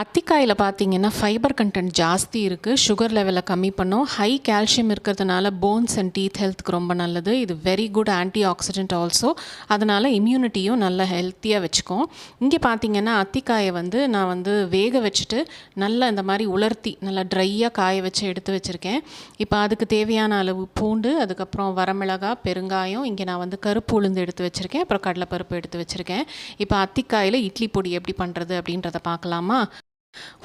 அத்திக்காயில் பார்த்தீங்கன்னா fibre content ஜாஸ்தி இருக்குது சுகர் லெவலை கம்மி பண்ணும். ஹை கால்சியம் இருக்கிறதுனால போன்ஸ் அண்ட் டீத் ஹெல்த்துக்கு ரொம்ப நல்லது. இது very good antioxidant also அதனால் இம்யூனிட்டியும் நல்ல ஹெல்த்தியாக வச்சுக்கும். இங்கே பார்த்தீங்கன்னா அத்திக்காயை வந்து நான் வந்து வேக வச்சுட்டு நல்லா இந்த மாதிரி உலர்த்தி நல்லா ட்ரையாக காய வச்சு எடுத்து வச்சுருக்கேன். இப்போ அதுக்கு தேவையான அளவு பூண்டு அதுக்கப்புறம் வரமிளகா பெருங்காயம் இங்கே நான் வந்து கருப்பு உளுந்து எடுத்து வச்சுருக்கேன். அப்புறம் கடலைப்பருப்பு எடுத்து வச்சுருக்கேன். இப்போ அத்திக்காயில் இட்லி பொடி எப்படி பண்ணுறது அப்படின்றத பார்க்கலாமா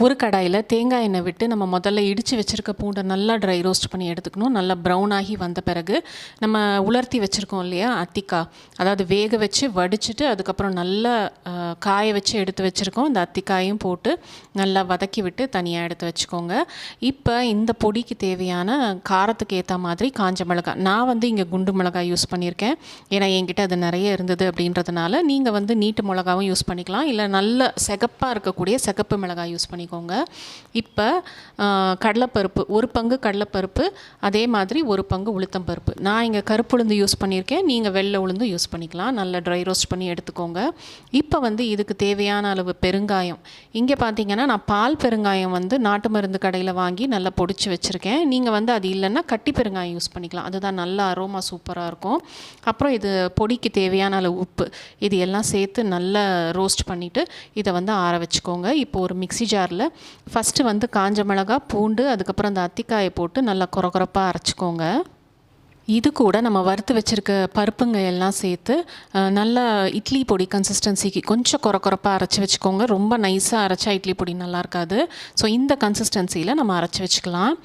ஒரு கடாயில் தேங்காய் எண்ணெய் விட்டு நம்ம முதல்ல இடித்து வச்சுருக்க பூண்டை நல்லா ட்ரை ரோஸ்ட் பண்ணி எடுத்துக்கணும். நல்லா ப்ரௌன் ஆகி வந்த பிறகு நம்ம உலர்த்தி வச்சுருக்கோம் இல்லையா அத்திக்காய் அதாவது வேக வச்சு வடிச்சிட்டு அதுக்கப்புறம் நல்லா காய வச்சு எடுத்து வச்சுருக்கோம். இந்த அத்திக்காயும் போட்டு நல்லா வதக்கி விட்டு தனியாக எடுத்து வச்சுக்கோங்க. இப்போ இந்த பொடிக்கு தேவையான காரத்துக்கு ஏற்ற மாதிரி காஞ்ச மிளகாய் நான் வந்து இங்கே குண்டு மிளகாய் யூஸ் பண்ணியிருக்கேன். ஏன்னா என்கிட்ட அது நிறைய இருந்தது அப்படின்றதுனால நீங்கள் வந்து நீட்டு மிளகாவும் யூஸ் பண்ணிக்கலாம். இல்லை நல்ல சிகப்பாக இருக்கக்கூடிய செகப்பு மிளகாய் யூஸ் யூஸ் பண்ணிக்கோங்க. இப்போ கடலைப்பருப்பு ஒரு பங்கு கடலைப்பருப்பு அதே மாதிரி ஒரு பங்கு உளுத்தம் பருப்பு. நான் இங்கே கருப்பு உளுந்து யூஸ் பண்ணியிருக்கேன் நீங்கள் வெள்ளை உளுந்து யூஸ் பண்ணிக்கலாம். நல்லா ட்ரை ரோஸ்ட் பண்ணி எடுத்துக்கோங்க. இப்போ வந்து இதுக்கு தேவையான அளவு பெருங்காயம். இங்கே பார்த்தீங்கன்னா நான் பால் பெருங்காயம் வந்து நாட்டு மருந்து கடையில் வாங்கி நல்லா பொடிச்சு வச்சுருக்கேன். நீங்கள் வந்து அது இல்லைன்னா கட்டி பெருங்காயம் யூஸ் பண்ணிக்கலாம். அதுதான் நல்ல அரோமா சூப்பராக இருக்கும். அப்புறம் இது பொடிக்கு தேவையான அளவு உப்பு. இது எல்லாம் சேர்த்து நல்லா ரோஸ்ட் பண்ணிவிட்டு இதை வந்து ஆற வச்சுக்கோங்க. இப்போ ஒரு மிக்சி ஜாரில் ஃபஸ்ட்டு வந்து காஞ்ச மிளகா பூண்டு அதுக்கப்புறம் அந்த அத்திக்காயை போட்டு நல்லா குறகுறப்பாக அரைச்சிக்கோங்க. இது கூட நம்ம வறுத்து வச்சுருக்க பருப்புங்க எல்லாம் சேர்த்து நல்லா இட்லி பொடி கன்சிஸ்டன்சிக்கு கொஞ்சம் கொர கொரப்பாக அரைச்சி வச்சுக்கோங்க. ரொம்ப நைஸாக அரைச்சா இட்லி பொடி நல்லா இருக்காது. ஸோ இந்த கன்சிஸ்டன்சியில் நம்ம அரைச்சி வச்சுக்கலாம்.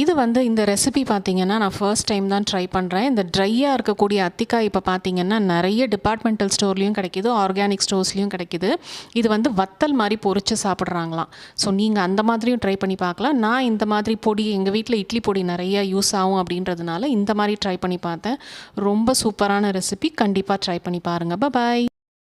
இது வந்து இந்த ரெசிபி பார்த்தீங்கன்னா நான் ஃபர்ஸ்ட் டைம் தான் ட்ரை பண்ணுறேன் இந்த ட்ரையாக இருக்கக்கூடிய அத்திக்காய் இப்போ பார்த்திங்கன்னா நிறைய டிபார்ட்மெண்டல் ஸ்டோர்லேயும் கிடைக்கிது ஆர்கானிக் ஸ்டோர்ஸ்லேயும் கிடைக்கிது. இது வந்து வத்தல் மாதிரி பொறிச்சு சாப்பிட்றாங்களாம். ஸோ நீங்கள் அந்த மாதிரியும் ட்ரை பண்ணி பார்க்கலாம். நான் இந்த மாதிரி பொடி எங்கள் வீட்டில் இட்லி பொடி நிறைய யூஸ் ஆகும் அப்படின்றதுனால இந்த மாதிரி ட்ரை பண்ணி பார்த்தேன். ரொம்ப சூப்பரான ரெசிபி கண்டிப்பாக ட்ரை பண்ணி பாருங்கள் பாய்